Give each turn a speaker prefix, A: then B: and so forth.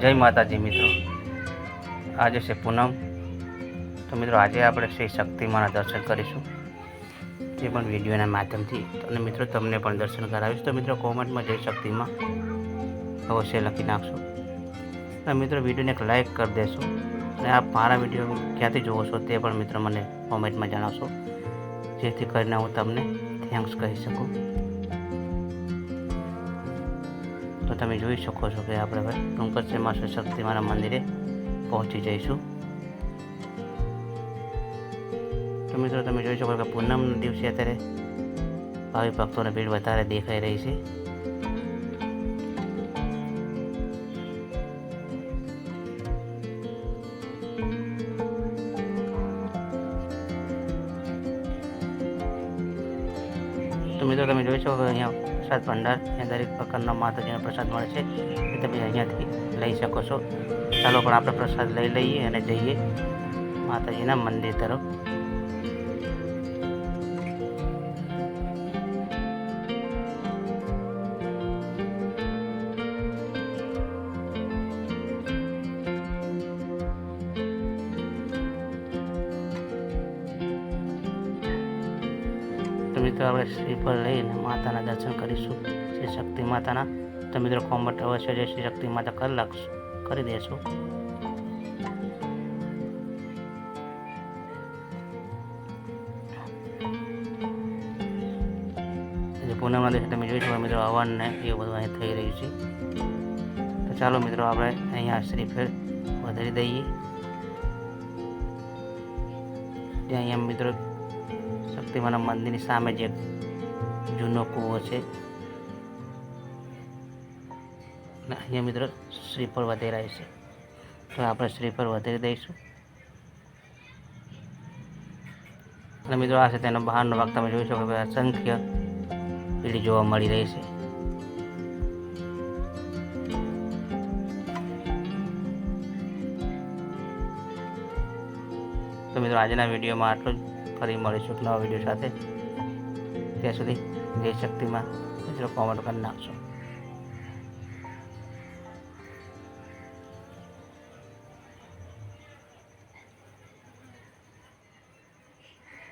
A: જય માતાજી મિત્રો. આજે છે પૂનમ. તો મિત્રો આજે આપણે શ્રી શક્તિમાના દર્શન કરીશું. તે પણ વિડીયોના માધ્યમથી અને મિત્રો તમને પણ દર્શન કરાવીશ. તો મિત્રો કોમેન્ટમાં જય શક્તિમાં. અવશ્ય લખી નાખશો. અને મિત્રો, વિડીયોને એક લાઈક કરી દેશો. અને આપ મારા વીડિયો ક્યાંથી જોવો છો તે પણ મિત્રો મને કોમેન્ટમાં જણાવશો. જેથી કરીને હું તમને થેન્ક્સ કહી શકું. તો તમે જોઈ શકો છો કે આપણે હવે ટૂંક શક્તિમારા મંદિરે પહોંચી જઈશું. તો મિત્રો, તમે જોઈ શકો કે પૂનમના દિવસે અત્યારે ભાવિ ભક્તોને ભીડ વધારે દેખાઈ રહી છે. તો મિત્રો તમે જોઈ શકો અહીંયા પ્રસાદ ભંડાર અહીંયા દરેક પ્રકારના માતાજીનો પ્રસાદ મળે છે એ તમે અહીંયાથી લઈ શકો છો. ચાલો પણ આપણે પ્રસાદ લઈ લઈએ અને જઈએ માતાજીના મંદિર તરફ. તો મિત્રો આપણે શ્રીફળ લઈને માતાના દર્શન કરીશું. શ્રી શક્તિ માતાના. તો મિત્રો, કોમ્બટ અવશ્ય જે શ્રી શક્તિ માતા કરી લાગશું કરી દેશું. પૂનમના દિવસે તમે જોઈ શકો મિત્રો હવન ને એવું બધું અહીં થઈ રહ્યું છે. તો ચાલો મિત્રો, આપણે અહીંયા શ્રીફળ વધારી દઈએ. ત્યાં અહીંયા મિત્રો શક્તિમાના મંદિરની સામે જે જૂનો કૂવો છે. અને અહીંયા મિત્રો શ્રીફળ વધેરાય છે. તો આપણે શ્રીફળ વધારી દઈશું. અને મિત્રો આ છે તેનો બહારનો ભાગ, તમે જોઈ શકો અસંખ્ય પીડી જોવા મળી રહી છે. તો મિત્રો આજના વિડીયોમાં આટલું જ. ફરી મળીશું એક નવા વીડિયો સાથે. ત્યાં સુધી જય શક્તિમાં. મિત્રો કોમેન્ટ કરી નાખશો